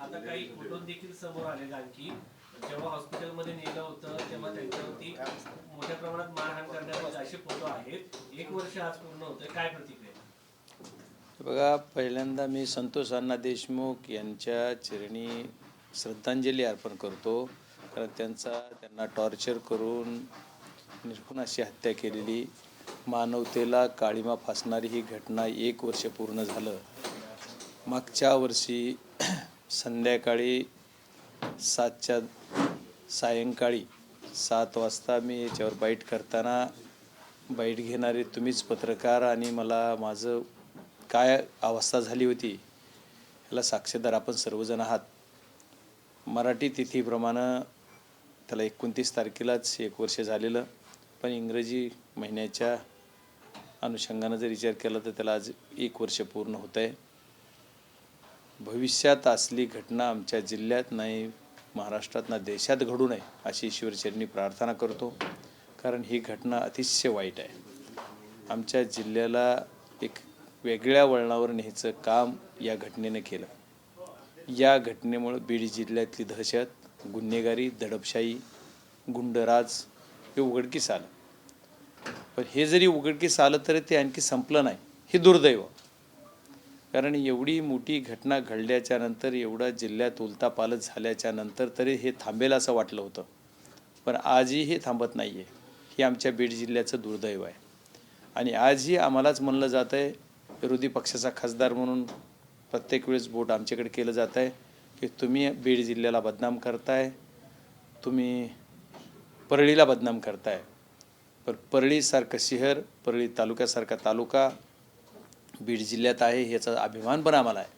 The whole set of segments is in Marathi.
आता काही फोटो देखील समोर आले आणखी जेव्हा हॉस्पिटलमध्ये नेलं होतं तेव्हा त्यांच्यावरती मोठ्या प्रमाणात मारहाण करण्यात असे फोटो आहेत. एक वर्ष आज पूर्ण होतं काय प्रतिक्रिया? बघा पहिल्यांदा मी संतोष अण्णा देशमुख यांच्या चरणी श्रद्धांजली अर्पण करतो. कारण त्यांचा त्यांना टॉर्चर करून निर्गुण अशी हत्या केलेली मानवतेला काळीमा फासणारी ही घटना एक वर्ष पूर्ण झालं. मागच्या वर्षी संध्याकाळी सातच्या सायंकाळी सात वाजता मी याच्यावर बाईट करताना बाईट घेणारे तुम्हीच पत्रकार आणि मला माझं काय अवस्था झाली होती ह्याला साक्षीदार आपण सर्वजण आहात. मराठी तिथीप्रमाणे त्याला एकोणतीस तारखेलाच एक वर्ष झालेलं पण इंग्रजी महिन्याच्या अनुषंगानं जर विचार केला तर त्याला आज एक वर्ष पूर्ण होत आहे भविष्यात असली घटना आमच्या जिल्ह्यात नाही महाराष्ट्रात ना देशात घडू नये अशी ईश्वरचरणी प्रार्थना करतो. कारण ही घटना अतिशय वाईट आहे. आमच्या जिल्ह्याला एक वेगळ्या वळणावर न्यायचं काम या घटनेनं केलं. या घटनेमुळं बीड जिल्ह्यातली दहशत गुन्हेगारी दडपशाही गुंडराज हे उघडकीस आलं. पण हे जरी उघडकीस आलं तरी ते आणखी संपलं नाही. हे दुर्दैव. कारण एवढी मोठी घटना घडल्याच्या नंतर एवढा जिल्ह्यात उलतापालत झाल्याच्यानंतर तरी हे थांबेल असं वाटलं होतं. पण आजही हे थांबत नाही आहे हे आमच्या बीड जिल्ह्याचं दुर्दैव आहे. आणि आजही आम्हालाच म्हणलं जात आहे विरोधी पक्षाचा खासदार म्हणून प्रत्येक वेळेस बोट आमच्याकडे केलं जात आहे की तुम्ही बीड जिल्ह्याला बदनाम करताय तुम्ही परळीला बदनाम करताय. पर परळीसारखं शहर परळी तालुक्यासारखा तालुका बीड जिल्ह्यात आहे ह्याचा अभिमान पण आम्हाला आहे.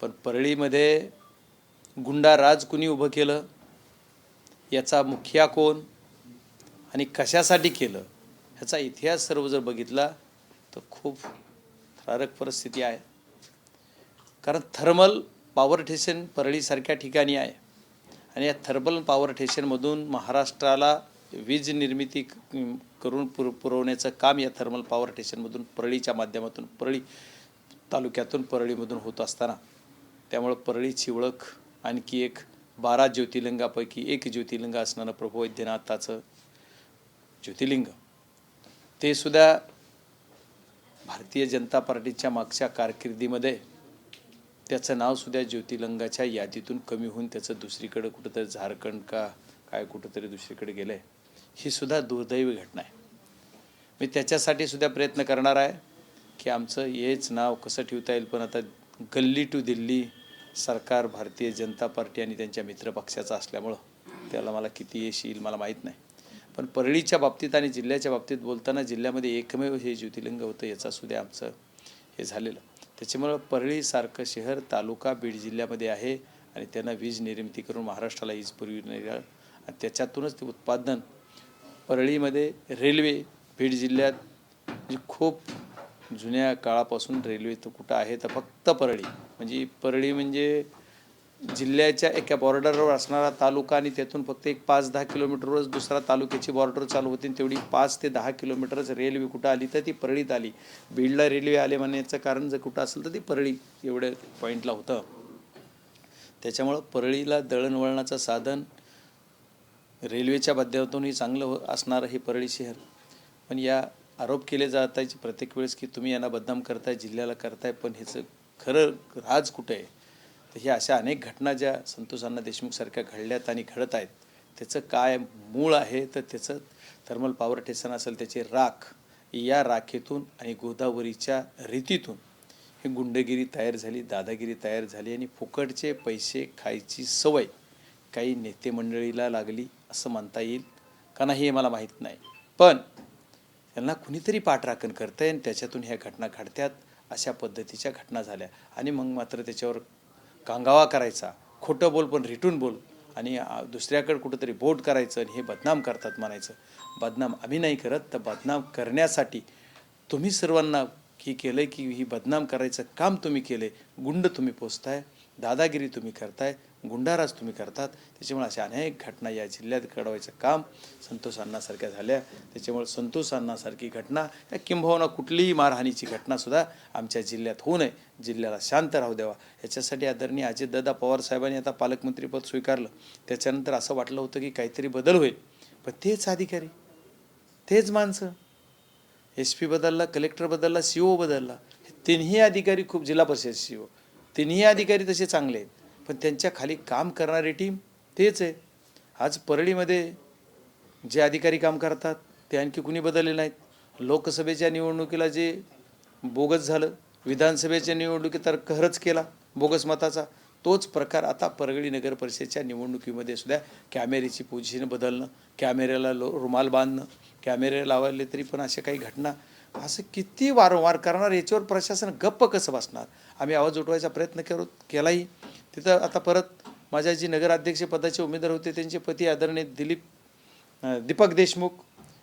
पण परळीमध्ये गुंडा राज कुणी उभं केलं? याचा मुखिया कोण? आणि कशासाठी केलं? ह्याचा इतिहास सर्व जर बघितला तर खूप थरारक परिस्थिती आहे. कारण थर्मल पॉवर स्टेशन परळीसारख्या ठिकाणी आहे. आणि या थर्मल पॉवर स्टेशनमधून महाराष्ट्राला वीज निर्मिती करून पुर पुरवण्याचं काम या थर्मल पॉवर स्टेशनमधून परळीच्या माध्यमातून परळी तालुक्यातून परळीमधून होत असताना. त्यामुळं परळीची ओळख आणखी एक बारा ज्योतिर्लिंगापैकी एक ज्योतिर्लिंग असणारं प्रभू वैद्यनाथाचं ज्योतिर्लिंग. ते सुद्धा भारतीय जनता पार्टीच्या मागच्या कारकिर्दीमध्ये त्याचं नाव सुद्धा ज्योतिर्लिंगाच्या यादीतून कमी होऊन त्याचं दुसरीकडं कुठंतरी झारखंड का काय कुठंतरी दुसरीकडे गेलं आहे ही सुद्धा दुर्दैवी घटना आहे. मी त्याच्यासाठी सुद्धा प्रयत्न करणार आहे की आमचं हेच नाव कसं ठेवता येईल पण आता गल्ली टू दिल्ली सरकार भारतीय जनता पार्टी आणि त्यांच्या मित्रपक्षाचं असल्यामुळं त्याला मला किती यश येईल मला माहीत नाही. पण परळीच्या बाबतीत आणि जिल्ह्याच्या बाबतीत बोलताना जिल्ह्यामध्ये एकमेव हे ज्योतिर्लिंग होतं याचा सुद्धा आमचं हे झालेलं. त्याच्यामुळं परळीसारखं शहर तालुका बीड जिल्ह्यामध्ये आहे आणि त्यांना वीज निर्मिती करून महाराष्ट्राला वीज पुरविणे आणि त्याच्यातूनच ते उत्पादन परळीमध्ये रेल्वे बीड जिल्ह्यात जी खूप जुन्या काळापासून रेल्वे तर कुठं आहे तर फक्त परळी. म्हणजे परळी म्हणजे जिल्ह्याच्या एका बॉर्डरवर असणारा तालुका आणि त्यातून फक्त एक पाच दहा किलोमीटरवरच दुसरा तालुक्याची बॉर्डर चालू होती तेवढी पाच ते दहा किलोमीटरच रेल्वे कुठं आली तर ती परळीत आली. बीडला रेल्वे आले म्हणण्याचं कारण जर कुठं असेल तर ती परळी एवढ्या पॉईंटला होतं. त्याच्यामुळं परळीला दळणवळणाचं साधन रेल्वेच्या माध्यमातूनही चांगलं हो असणारं हे परळी शहर. पण या आरोप केले जात आहे प्रत्येक वेळेस की तुम्ही यांना बदनाम करताय जिल्ह्याला करताय पण ह्याचं खरं राज कुठं आहे? तर ह्या अशा अनेक घटना ज्या संतोषांना देशमुखसारख्या घडल्यात आणि घडत आहेत त्याचं काय मूळ आहे? तर त्याचं थर्मल पॉवर स्टेशन असेल त्याचे राख या राखेतून आणि गोदावरीच्या रीतीतून ही गुंडगिरी तयार झाली दादागिरी तयार झाली आणि फुकटचे पैसे खायची सवय काही नेते मंडळीला लागली. असं म्हणता येईल? का नाही हे मला माहीत नाही. पण त्यांना कुणीतरी पाठराखण करतंय आणि त्याच्यातून ह्या घटना घडत्यात अशा पद्धतीच्या घटना झाल्या. आणि मग मात्र त्याच्यावर कांगावा करायचा. खोटं बोल पण रिटून बोल. आणि दुसऱ्याकडे कुठंतरी बोट करायचं आणि हे बदनाम करतात म्हणायचं. बदनाम आम्ही नाही करत तर बदनाम करण्यासाठी तुम्ही सर्वांना की केलं की ही बदनाम करायचं काम तुम्ही केले गुंड तुम्ही पोचताय दादागिरी तुम्ही करताय गुंडाराज तुम्ही करतात. त्याच्यामुळे अशा अनेक घटना या जिल्ह्यात घडवायचं काम संतोष अण्णासारख्या झाल्या. त्याच्यामुळे संतोष अण्णासारखी घटना या किंबहुना कुठलीही मारहाणीची घटनासुद्धा आमच्या जिल्ह्यात होऊ नये. जिल्ह्याला शांत राहू द्यावा. याच्यासाठी आदरणीय अजितदादा पवार साहेबांनी आता पालकमंत्रीपद स्वीकारलं. त्याच्यानंतर असं वाटलं होतं की काहीतरी बदल होईल. पण तेच अधिकारी तेच माणसं. एस पी बदलला कलेक्टर बदलला सी ओ बदलला. हे तिन्ही अधिकारी खूप जिल्हा परिषद सी ओ. तिन्ही अधिकारी तसे चांगले आहेत. पण त्यांच्या खाली काम करणारी टीम तेच आहे. आज परळीमध्ये जे अधिकारी काम करतात ते आणखी कुणी बदलले नाहीत. लोकसभेच्या निवडणुकीला जे बोगस झालं विधानसभेच्या निवडणुकीत तर कहरच केला बोगस मताचा. तोच प्रकार आता परगडी नगर परिषदेच्या निवडणुकीमध्ये सुद्धा कॅमेऱ्याची पोझिशन बदलणं कॅमेऱ्याला लो रुमाल बांधणं कॅमेरे लावले तरी पण अशा काही घटना असं किती वारंवार करणार याच्यावर प्रशासन गप्प कसं बसणार? आम्ही आवाज उठवायचा प्रयत्न करू केलाही. तिथं आता परत माझ्या जी नगराध्यक्षपदाचे उमेदवार होते त्यांचे पती आदरणीय दिलीप दीपक देशमुख.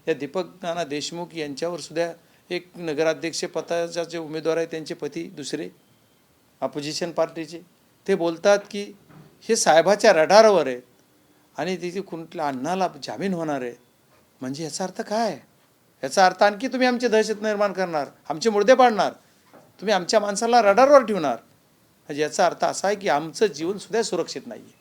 या दीपक नाना देशमुख यांच्यावर सुद्धा एक नगराध्यक्षपदाचा जे उमेदवार आहे त्यांचे पती दुसरे अपोजिशन पार्टीचे ते बोलतात की हे साहेबाच्या रडारवर आहेत आणि तिथे कुठल्या अण्णाला जामीन होणार आहे. म्हणजे याचा अर्थ काय? याचा अर्थ आणखी तुम्ही आमची दहशत निर्माण करणार आमचे मुर्दे पाडणार तुम्ही आमच्या माणसाला रडारवर ठेवणार. म्हणजे याचा अर्थ असा आहे की आमचं जीवन सुद्धा सुरक्षित नाही आहे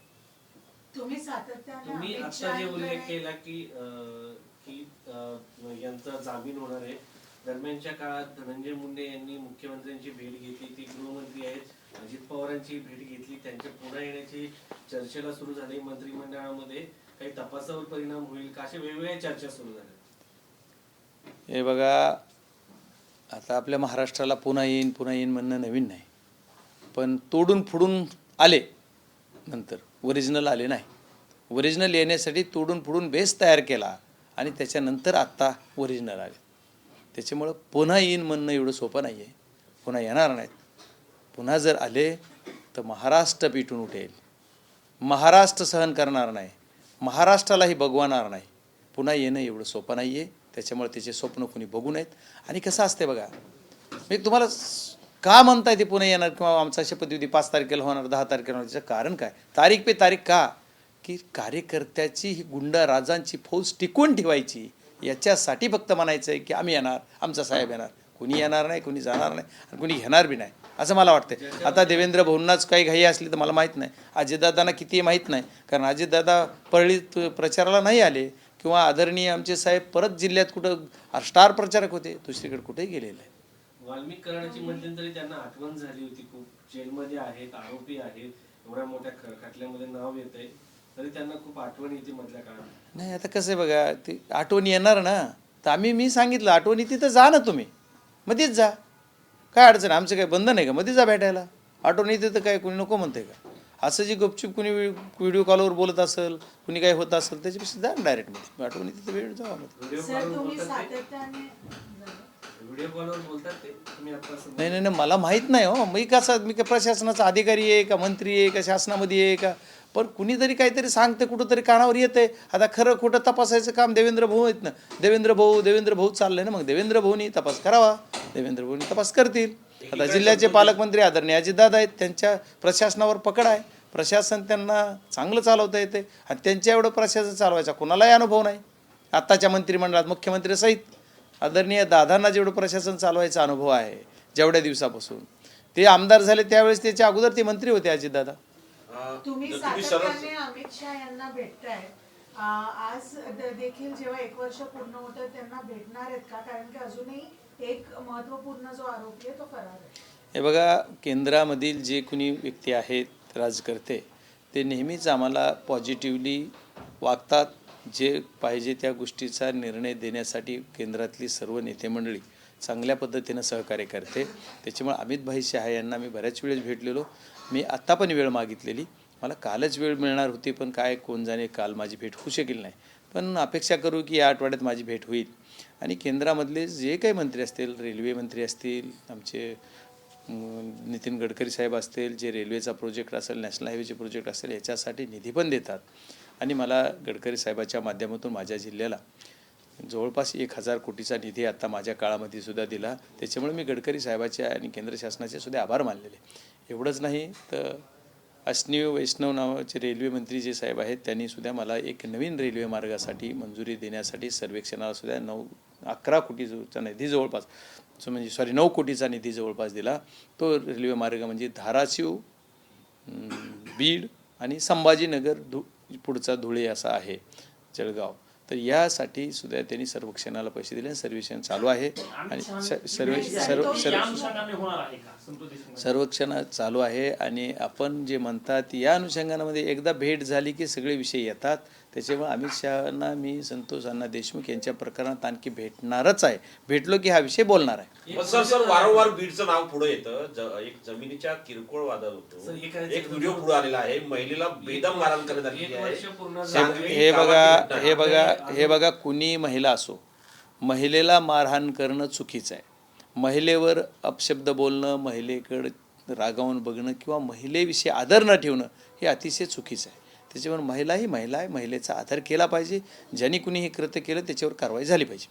तुम्ही आता जे उल्लेख केला की अं, की अं, यांचा जामीन होणार आहे. दरम्यानच्या काळात धनंजय मुंडे यांनी मुख्यमंत्र्यांची भेट घेतली ती गृहमंत्री आहेत. अजित पवारांची भेट घेतली त्यांच्या पुन्हा येण्याची चर्चेला सुरू झाली मंत्रिमंडळामध्ये. काही तपासावर परिणाम होईल का? अशा वेगवेगळ्या चर्चा सुरू झाल्या. हे बघा आता आपल्या महाराष्ट्राला पुन्हा येईन पुन्हा येईन म्हणणं नवीन नाही. पण तोडून फुडून आले नंतर ओरिजिनल आले नाही. ओरिजिनल येण्यासाठी तोडून फुडून बेस तयार केला आणि त्याच्यानंतर आत्ता ओरिजिनल आले. त्याच्यामुळं पुन्हा येईन म्हणणं एवढं सोपं नाही आहे पुन्हा येणार नाहीत. पुन्हा जर आले तर महाराष्ट्र पिटून उठेल. महाराष्ट्र सहन करणार नाही. महाराष्ट्रालाही बघवणार नाही. पुन्हा येणं एवढं सोपं नाही आहे त्याच्यामुळे त्याचे स्वप्न कुणी बघू नयेत. आणि कसं असते बघा मी तुम्हाला का म्हणताय ते पुन्हा येणार किंवा आमचा शपथविधी पाच तारखेला होणार दहा तारखेला होणार त्याचं कारण काय? तारीख पे तारीख का? की कार्यकर्त्याची ही गुंडा राजांची फौज टिकवून ठेवायची याच्यासाठी फक्त म्हणायचं आहे की आम्ही येणार आमचा साहेब येणार. कुणी येणार नाही कुणी जाणार नाही आणि कुणी घेणार बी नाही असं मला वाटतं आता देवेंद्र भाऊंनाच काही घाई असली तर मला माहीत नाही. अजितदादांना किती माहीत नाही कारण अजितदादा परळीत प्रचाराला नाही आले किंवा आदरणीय आमचे साहेब परत जिल्ह्यात कुठं स्टार प्रचारक होते दुसरीकडे कुठेही गेलेले आहे. वाल्मिक करण्याची मध्यंतरी त्यांना आठवण झाली होती खूप. जेलमध्ये आहेत आरोपी आहेत एवढ्या मोठ्या खटल्यामध्ये नाव येत आहे. तरी त्यांना खूप आठवण येते मधल्या काळात. नाही आता कसं आहे बघा ते आठवण येणार ना तर आम्ही मी सांगितलं आठवणी तिथं जा ना तुम्ही. मध्येच जा. काय अडचण आहे? आमचं काय बंधन आहे का? मध्ये जा भेटायला. आठवण तर काय कोणी नको म्हणते का? असं जी गपचूप कुणी व्हिडिओ कॉलवर बोलत असेल कुणी काय होत असेल त्याच्यापेक्षा जा डायरेक्टमध्ये आठवण तर भेट जावा नाही नाही नाही मला माहीत नाही हो. मी कसं मी काय प्रशासनाचा अधिकारी आहे का मंत्री आहे का शासनामध्ये आहे का? पण कुणीतरी काहीतरी सांगते कुठंतरी कानावर येते आता खरं खोटं तपासायचं काम देवेंद्र भाऊ आहेत ना. देवेंद्र भाऊ देवेंद्र भाऊ चाललंय ना मग देवेंद्र भाऊनी तपास करावा. देवेंद्र भाऊनी तपास करतील. आता जिल्ह्याचे पालकमंत्री आदरणीय अजितदादा आहेत त्यांच्या प्रशासनावर पकड आहे. प्रशासन त्यांना चांगलं चालवता येते आणि त्यांच्या एवढं प्रशासन चालवायचा कोणालाही अनुभव नाही. आत्ताच्या मंत्रिमंडळात मुख्यमंत्री आदरणीय दादांना जेवढं प्रशासन चालवायचा अनुभव आहे जेवढ्या दिवसापासून. ते आमदार झाले त्यावेळेस त्याच्या अगोदर ते मंत्री होते अजितदादा. तुम्ही सातत्याने अमित शहा यांना भेटताय. आज देखील जेव्हा एक वर्ष पूर्ण होतं त्यांना भेटणार आहेत का? कारण की अजूनही एक महत्त्वपूर्ण जो आरोपी आहे तो फरार आहे. हे बघा केंद्रामधील जे कुणी व्यक्ती आहेत राजकर्ते ते नेहमीच आम्हाला पॉझिटिव्हली वागतात जे पाहिजे त्या गोष्टीचा निर्णय देण्यासाठी केंद्रातली सर्व नेते मंडळी चांगल्या पद्धतीनं सहकार्य करते. त्याच्यामुळे अमित भाई शहा यांना मी बऱ्याच वेळेस भेटलेलो. मी आत्ता पण वेळ मागितलेली. मला कालच वेळ मिळणार होती पण काय कोण जाणे काल माझी भेट होऊ शकेल नाही. पण अपेक्षा करू की या आठवड्यात माझी भेट होईल. आणि केंद्रामधले जे काही मंत्री असतील रेल्वे मंत्री असतील आमचे नितीन गडकरी साहेब असतील जे रेल्वेचा प्रोजेक्ट असेल नॅशनल हायवेचे प्रोजेक्ट असेल याच्यासाठी निधी पण देतात. आणि मला गडकरी साहेबाच्या माध्यमातून माझ्या जिल्ह्याला जवळपास एक हजार कोटीचा निधी आता माझ्या काळामध्ये सुद्धा दिला. त्याच्यामुळे मी गडकरी साहेबाचे आणि केंद्र शासनाचे सुद्धा आभार मानलेले. एवढंच नाही तर अश्नीव वैष्णव नावाचे रेल्वे मंत्री जे साहेब आहेत त्यांनी सुद्धा मला एक नवीन रेल्वे मार्गासाठी मंजुरी देण्यासाठी सर्वेक्षणाला सुद्धा नऊ अकरा कोटीचा निधी जवळपास जो म्हणजे सॉरी नऊ कोटीचा निधी जवळपास दिला. तो रेल्वे मार्ग म्हणजे धाराशिव बीड आणि संभाजीनगर धु पुढचा धुळे असा आहे जळगाव. तर यासाठी सुद्धा त्यांनी सर्वेक्षणाला पैसे दिले सर्वेक्षण चालू आहे. आणि सर्वे सर्व सर्व सर्वेक्षण चालू आहे आणि आपण जे म्हणतात या अनुषंगामध्ये एकदा भेट झाली की सगळे विषय येतात. त्याच्यामुळे अमित शहाना मी संतोष अण्णा देशमुख यांच्या प्रकरणात आणखी भेटणारच आहे. भेटलो की हा विषय बोलणार आहे. पण सर सर वारंवार बीडचं नाव पुढे येतं. ज- एक जमिनीच्या किरकोळ वादात सर, होतो. एक आहे- एक व्हिडिओ पुढे आलेला आहे. महिलेला बेदम मारहाण करण्यात आलेली एक आहे. वर्ष पूर्ण हे सांगली हे बघा गावातील. हे बघा हे बघा कुणी महिला असो महिलेला मारहाण करणं चुकीचं आहे. महिलेवर अपशब्द बोलणं महिलेकडं रागावून बघणं किंवा महिलेविषयी आदर न ठेवणं हे अतिशय चुकीचं आहे. त्याच्यामुळे महिला ही महिला आहे महिलेचा आदर केला पाहिजे. ज्यांनी कुणी हे कृत्य केलं त्याच्यावर कारवाई झाली पाहिजे.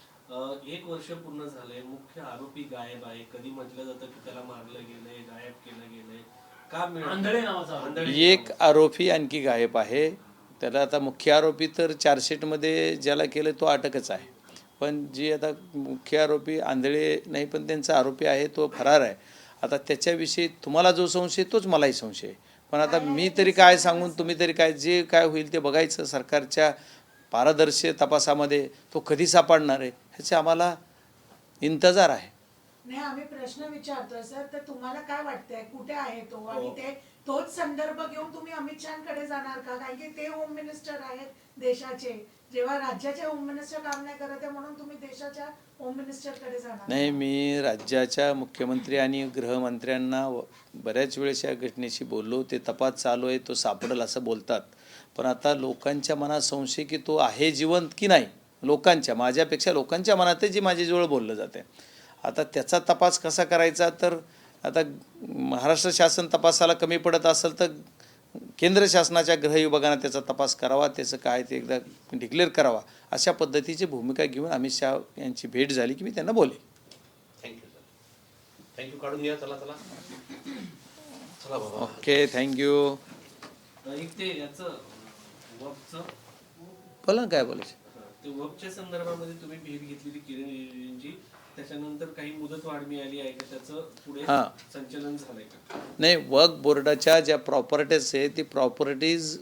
एक वर्ष पूर्ण झालंय मुख्य आरोपी गायब आहे. कधी म्हटलं जातं की त्याला मारलं गेलंय गायब केलं गेलंय. एक आरोपी. आणखी गायब आहे. त्याला आता मुख्य आरोपी तर चार्जशीटमध्ये ज्याला केलं तो अटकच आहे. पण जी आता मुख्य आरोपी आंधळे नाही पण त्यांचा आरोपी आहे तो फरार आहे. आता त्याच्याविषयी तुम्हाला जो संशय तोच मलाही संशय आहे. पण आता मी तरी काय सांगून तुम्ही तरी काय जे काय होईल ते बघायचं. सरकारच्या पारदर्शी तपासामध्ये तो कधी सापडणार आहे ह्याचे आम्हाला इंतजार आहे. नाही आम्ही प्रश्न विचारतोय सर. तर तुम्हाला काय वाटतंय? कुठे आहे तो? आणि ते तोच संदर्भ घेऊन तुम्ही अमित शहाकडे जाणार का? कारण की ते होम मिनिस्टर आहेत देशाचे. जेव्हा राज्याचे होम मिनिस्टर काम नाही करत आहे म्हणून तुम्ही देशाच्या होम मिनिस्टरकडे जाणार. नाही मी राज्याच्या मुख्यमंत्री आणि गृहमंत्र्यांना बऱ्याच वेळेस या घटनेशी बोललो. ते तपास चालू आहे तो सापडेल असं बोलतात. पण आता लोकांच्या मनात संशय की तो आहे जिवंत की नाही? लोकांच्या माझ्यापेक्षा लोकांच्या मनात जी माझ्याजवळ बोललं जाते आता त्याचा तपास कसा करायचा? तर आता महाराष्ट्र शासन तपासाला कमी पडत असेल तर केंद्र शासनाच्या गृह विभागानं त्याचा तपास करावा त्याचं काय ते एकदा डिक्लेअर करावा अशा पद्धतीची भूमिका घेऊन अमित शहा यांची भेट झाली की मी त्यांना बोले थँक्यू सर थँक्यू काढून घ्या चला चला. चला बाबा. ओके थँक्यू बोला काय बोलायचं? संदर्भामध्ये तुम्ही भेट घेतलेली किरण रिजिजूंची. त्याच्यानंतर काही मिळाली आहे का? त्याचं पुढे हां. संचलन झालंय का? नाही वक्फ बोर्डाच्या ज्या प्रॉपर्टीज आहे ती प्रॉपर्टीज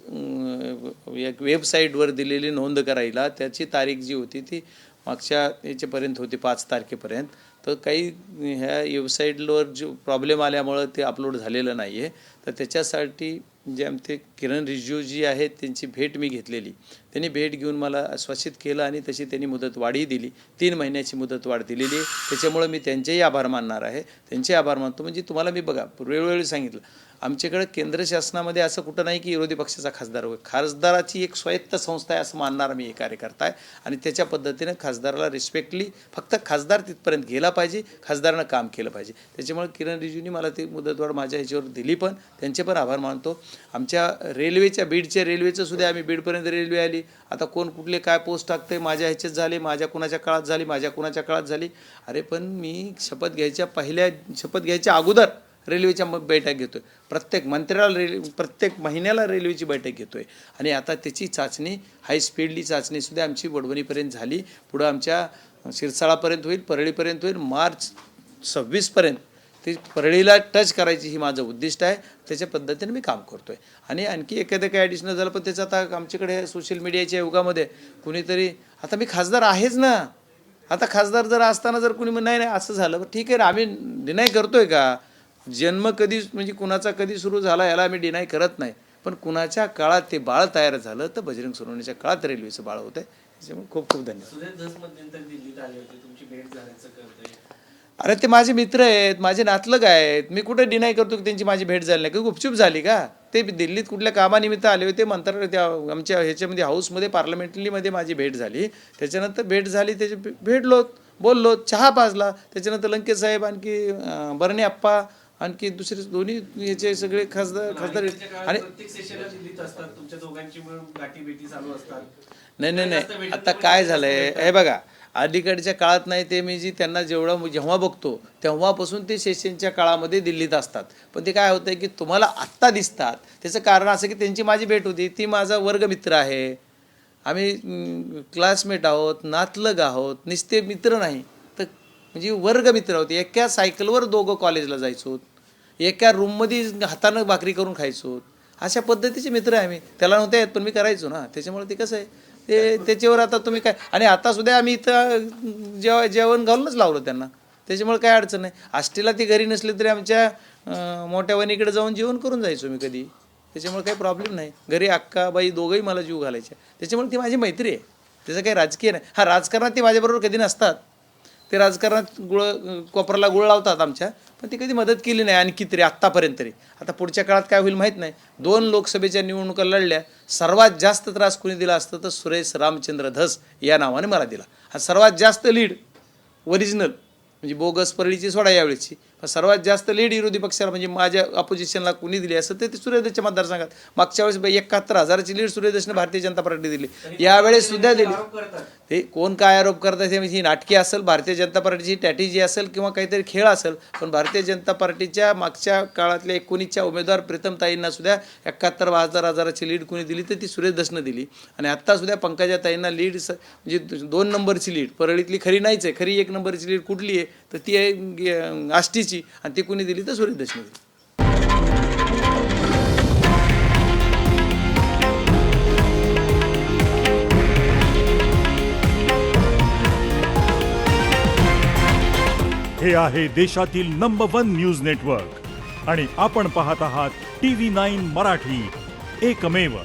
एक वेबसाईटवर दिलेली नोंद करायला त्याची तारीख जी होती ती मागच्या याच्यापर्यंत होती पाच तारखेपर्यंत. तर काही ह्या वेबसाईटवर जो प्रॉब्लेम आल्यामुळं ते अपलोड झालेलं नाही आहे तर त्याच्यासाठी जे आमचे किरण रिजिजू जी आहेत त्यांची भेट मी घेतलेली. त्यांनी भेट घेऊन मला आश्वासित केलं आणि तशी त्यांनी मुदत वाढही दिली. तीन महिन्याची मुदत वाढ दिलेली त्याच्यामुळं मी त्यांचेही आभार मानणार आहे. त्यांचे आभार मानतो. म्हणजे तुम्हाला मी बघा वेळोवेळी सांगितलं आमच्याकडे केंद्र शासनामध्ये असं कुठं नाही की विरोधी पक्षाचा खासदार होय खासदाराची एक स्वायत्त संस्था आहे असं मानणार मी हे कार्यकर्ता आहे आणि त्याच्या पद्धतीनं खासदाराला रिस्पेक्टली फक्त खासदार तिथपर्यंत गेला पाहिजे खासदारानं काम केलं पाहिजे. त्याच्यामुळे किरण रिजूनी मला ती मुदतवाढ माझ्या ह्याच्यावर दिली पण त्यांचे पण आभार मानतो. आमच्या रेल्वेच्या बीडच्या रेल्वेचं सुद्धा आम्ही बीडपर्यंत रेल्वे आली. आता कोण कुठले काय पोस्ट टाकते माझ्या ह्याच्यात झाले माझ्या कुणाच्या काळात झाली माझ्या कुणाच्या काळात झाली. अरे पण मी शपथ घ्यायच्या पहिल्या शपथ घ्यायच्या अगोदर रेल्वेच्या मग बैठक घेतोय. प्रत्येक मंत्र्याला रेल्वे प्रत्येक महिन्याला रेल्वेची बैठक घेतोय. आणि आता त्याची चाचणी हाय स्पीडली चाचणी सुद्धा आमची वडवणीपर्यंत झाली. पुढं आमच्या शिरसाळापर्यंत होईल परळीपर्यंत होईल मार्च सव्वीसपर्यंत. ती परळीला टच करायची ही माझं उद्दिष्ट आहे. त्याच्या पद्धतीने मी काम करतो आहे आणि आणखी एखादं काही ॲडिशनल झालं पण त्याचं आता आमच्याकडे सोशल मीडियाच्या युगामध्ये कुणीतरी आता मी खासदार आहेच ना. आता खासदार जर असताना जर कुणी म्हण नाही नाही असं झालं. ठीक आहे आम्ही डिनाय करतोय का? जन्म कधी म्हणजे कुणाचा कधी सुरू झाला याला आम्ही डिनाय करत नाही. पण कुणाच्या काळात ते बाळ तयार झालं तर बजरंग सोनवणीच्या काळात रेल्वेचं बाळ होतं त्याच्यामुळे खूप खूप धन्यवाद. अरे ते माझे मित्र आहेत माझे नातलग आहेत. मी कुठे डिनाय करतो की त्यांची माझी भेट झाली नाही? की गुपचूप झाली का? ते दिल्लीत कुठल्या कामानिमित्त आले होते? मंत्र त्या आमच्या ह्याच्यामध्ये हाऊसमध्ये पार्लमेंटरीमध्ये माझी भेट झाली. त्याच्यानंतर भेट झाली त्याची भे- भेटलो बोललो चहा पाजला. त्याच्यानंतर लंकेश साहेब आणखी बर्णे अप्पा आणखी दुसरे दोन्ही याचे सगळे खासदार खासदार आणि नाही नाही नाही. आता काय झालंय. हे बघा अलीकडच्या काळात नाही ते मी जी त्यांना जेवढं जेव्हा बघतो तेव्हापासून ते सेशनच्या काळामध्ये दिल्लीत असतात. पण ते काय होतं की तुम्हाला आत्ता दिसतात. त्याचं कारण असं की त्यांची माझी भेट होती. ती माझा वर्गमित्र आहे. आम्ही क्लासमेट आहोत नातलग आहोत निस्ते मित्र नाही. म्हणजे वर्गमित्र होते. एका सायकलवर दोघं कॉलेजला जायचो एका रूममध्ये हातानं भाकरी करून खायचो अशा पद्धतीचे मित्र आहे आम्ही. त्याला नव्हते येत पण मी करायचो ना. त्याच्यामुळे ते कसं आहे ते त्याच्यावर आता तुम्ही काय आणि आता सुद्धा आम्ही इथं जेव जेवण घालूनच लावलं त्यांना. त्याच्यामुळे काय अडचण नाही. आष्टीला ती घरी नसली तरी आमच्या मोठ्या वहिनीकडे जाऊन जेवण करून जायचो मी कधी. त्याच्यामुळे काही प्रॉब्लेम नाही. घरी अक्का बाई दोघंही मला जीव घालायच्या. त्याच्यामुळे ती माझी मैत्री आहे. त्याचं काही राजकीय नाही. हा राजकारणात ती माझ्याबरोबर कधी नसतात. ते राजकारणात गुळ कोपराला गुळ लावतात आमच्या पण ती कधी मदत केली नाही आणखी तरी आत्तापर्यंत तरी. आता पुढच्या काळात काय होईल माहीत नाही. दोन लोकसभेच्या निवडणुका लढल्या सर्वात जास्त त्रास कोणी दिला असतं तर सुरेश रामचंद्र धस या नावाने मला दिला. हा सर्वात जास्त लीड ओरिजिनल म्हणजे बोगस परळीची सोडा यावेळेची. सर्वात जास्त लीड विरोधी पक्षाला म्हणजे माझ्या अपोजिशनला कुणी दिली असं ते ते सूर्यदेशच्या मतदारसंघात. मागच्या वेळेस एकाहत्तर हजाराची लीड सूर्यदेशने भारतीय जनता पार्टी दिली. यावेळेस सुद्धा दिली. ते कोण काय आरोप करतात हे म्हणजे ही नाटकी असेल भारतीय जनता पार्टीची स्ट्रॅटेजी असेल किंवा काहीतरी खेळ असेल पण भारतीय जनता पार्टीच्या मागच्या काळातल्या एकोणीसच्या उमेदवार प्रीतमताईंना सुद्धा एकाहत्तर हजार हजाराची लीड कोणी दिली तर ती सुरेश दिली. आणि आत्ता सुद्धा पंकजाताईंना लीड म्हणजे दोन नंबरची लीड परळीतली खरी नाहीच आहे खरी एक नंबरची लीड कुठली आहे? तर ती आहे आष्टीची. आणि ती कुणी दिली तर सुरेश दिली हे आहे देशातील नंबर वन न्यूज नेटवर्क आणि आपण पाहत आहात टी व्ही नाईन मराठी. एकमेव.